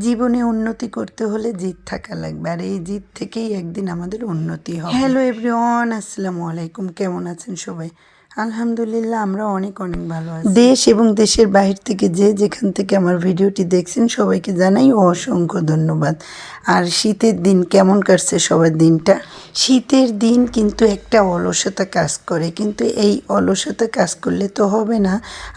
জীবনে উন্নতি করতে হলে জিত থাকা লাগবে। আর এই জিত থেকেই একদিন আমাদের উন্নতি হবে। হ্যালো এভরিওয়ান আসসালামু আলাইকুম। কেমন আছেন সবাই? আলহামদুলিল্লাহ আমরা অনেক অনেক ভালো আছি। দেশ এবং দেশের বাহির থেকে যে যেখান থেকে আমার ভিডিওটি দেখছেন, সবাইকে জানাই অসংখ্য ধন্যবাদ। আর শীতের দিন কেমন কাটছে সবার দিনটা? শীতের দিন কিন্তু একটা অলসতা কাজ করে, কিন্তু এই অলসতা কাজ করলে তো হবে না,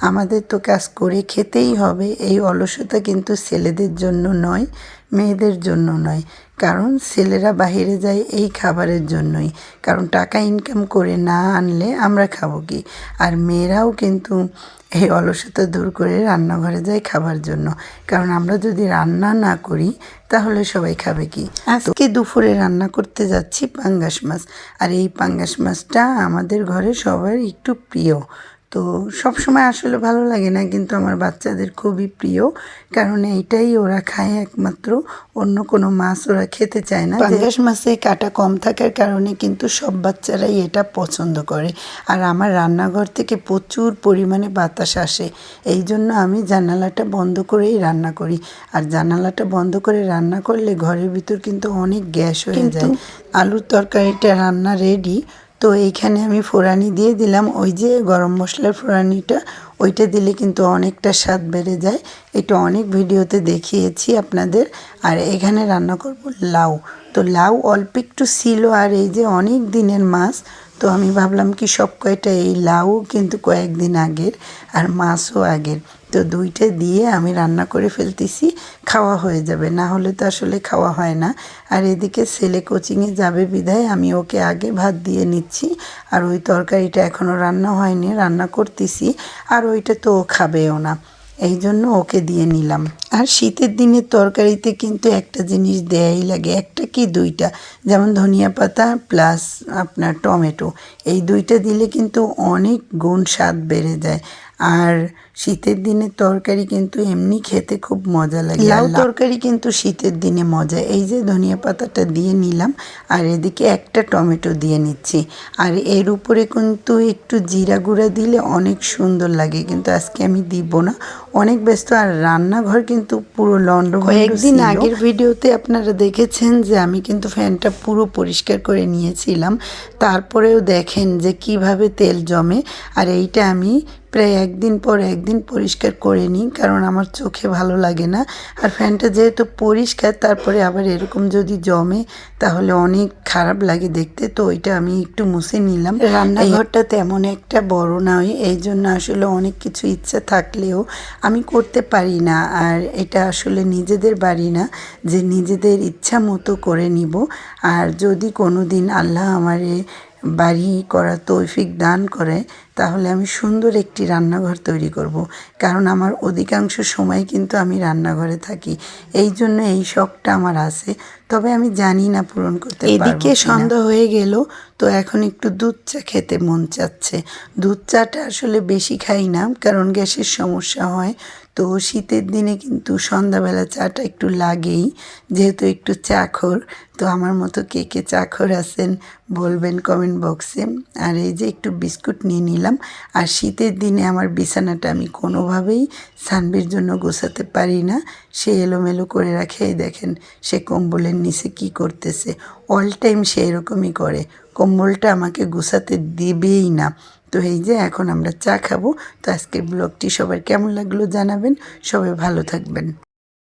আমাদের তো কাজ করে খেতেই হবে। এই অলসতা কিন্তু ছেলেদের জন্য নয় মেয়েদের জন্য নয়, কারণ ছেলেরা বাহিরে যায় এই খাবারের জন্যই। কারণ টাকা ইনকাম করে না আনলে আমরা খাব কি? আর মেয়েরাও কিন্তু এই অলসতা দূর করে রান্নাঘরে যায় খাবার জন্য। কারণ আমরা যদি রান্না না করি, তাহলে সবাই খাবে কি? আজকে দুপুরে রান্না করতে যাচ্ছি পাঙ্গাস মাছ। আর এই পাঙ্গাস মাছটা আমাদের ঘরে সবার একটু প্রিয়। তো সব সময় আসলে ভালো লাগে না কিন্তু আমার বাচ্চাদের খুবই প্রিয়। কারণ এইটাই ওরা খায় একমাত্র অন্য কোনো মাছ ওরা খেতে চায় না। পাঙ্গাস মাছে কাটা কম থাকার কারণে কিন্তু সব বাচ্চারাই এটা পছন্দ করে। আর আমার রান্নাঘর থেকে প্রচুর পরিমাণে বাতাস আসে। এই জন্য আমি জানালাটা বন্ধ করেই রান্না করি। আর জানালাটা বন্ধ করে রান্না করলে ঘরের ভিতর কিন্তু অনেক গ্যাস হয়ে যায়। আলুর তরকারিটা রান্না রেডি তো এইখানে আমি ফোড়ানি দিয়ে দিলাম। ওই যে গরম মশলার ফোড়ানিটা ওইটা দিলে কিন্তু অনেকটা স্বাদ বেড়ে যায়। এটা অনেক ভিডিওতে দেখিয়েছি আপনাদের। আর এখানে রান্না করব লাউ। তো লাউ অল্প একটু ছিল আর এই যে অনেক দিনের মাছ, তো আমি ভাবলাম কি সব কয়টা এই লাউ কিন্তু কয়েকদিন আগের আর মাছও আগের। তো দুইটা দিয়ে আমি রান্না করে ফেলতেছি, খাওয়া হয়ে যাবে। না হলে তো আসলে খাওয়া হয় না। আর এদিকে ছেলে কোচিংয়ে যাবে বিধায় আমি ওকে আগে ভাত দিয়ে নিচ্ছি। আর ওই তরকারিটা এখনও রান্না হয়নি, রান্না করতেছি। আর ওইটা তো ও খাবেও না। এই জন্য ওকে দিয়ে নিলাম। আর শীতের দিনের তরকারিতে কিন্তু একটা জিনিস দেয়াই লাগে, একটা কি দুইটা? যেমন ধনিয়া পাতা প্লাস আপনার টমেটো। এই দুইটা দিলে কিন্তু অনেক গুণ স্বাদ বেড়ে যায়। আর শীতের দিনে তরকারি কিন্তু এমনি খেতে খুব মজা লাগে। লাউ তরকারি কিন্তু শীতের দিনে মজা। এই যে ধনিয়া পাতাটা দিয়ে নিলাম আর এদিকে একটা টমেটো দিয়ে নিচ্ছি। আর এর উপরে কিন্তু একটু জিরা গুঁড়া দিলে অনেক সুন্দর লাগে কিন্তু আজকে আমি দিব না। অনেক ব্যস্ত আর রান্নাঘর কিন্তু পুরো লন্ড কয়েকদিন আগের ভিডিওতে আপনারা দেখেছেন যে আমি কিন্তু ফ্যানটা পুরো পরিষ্কার করে নিয়েছিলাম। তারপরেও দেখেন যে কীভাবে তেল জমে। আর এইটা আমি প্রায় একদিন পর একদিন পরিষ্কার করে নিই, কারণ আমার চোখে ভালো লাগে না। আর ফ্যানটা যেহেতু পরিষ্কার, তারপরে আবার এরকম যদি জমে, তাহলে অনেক খারাপ লাগে দেখতে। তো ওইটা আমি একটু মুছে নিলাম। রান্নাঘরটা তেমন একটা বড় নয়, এই জন্য আসলে অনেক কিছু ইচ্ছা থাকলেও আমি করতে পারি না। আর এটা আসলে নিজেদের বাড়ি না, যে নিজেদের ইচ্ছা মতো করে নিব। আর যদি কোনো দিন আল্লাহ আমারে বাড়ি করা তৌফিক দান করে তাহলে আমি সুন্দর একটি রান্নাঘর তৈরি করব। কারণ আমার অধিকাংশ সময় কিন্তু আমি রান্নাঘরে থাকি। এই জন্য এই শখটা আমার আছে। তবে আমি জানি না পূরণ করতে এদিকে সন্ধ্যা হয়ে গেল তো এখন একটু দুধ চা খেতে মন চাচ্ছে। দুধ চাটা আসলে বেশি খাই না কারণ গ্যাসের সমস্যা হয়। তো শীতের দিনে কিন্তু সন্ধ্যাবেলা চাটা একটু লাগেই, যেহেতু একটু চাখর, তো আমার মতো কে কে চাখর আছেন বলবেন কমেন্ট বক্সে আর এই যে একটু বিস্কুট নিয়ে নিলাম, আর শীতের দিনে আমার বিছানাটা আমি কোনোভাবেই সানবির জন্য গোছাতে পারি না। সে এলোমেলো করে রাখে দেখেন সে কম্বলের নিচে কি করতেছে। অল টাইম সে এরকমই করে। কম্বলটা আমাকে গোছাতে দেবেই না। তো এই যে এখন আমরা চা খাব, তো আজকের ব্লগটি সবার কেমন লাগল জানাবেন, সবাই ভালো থাকবেন।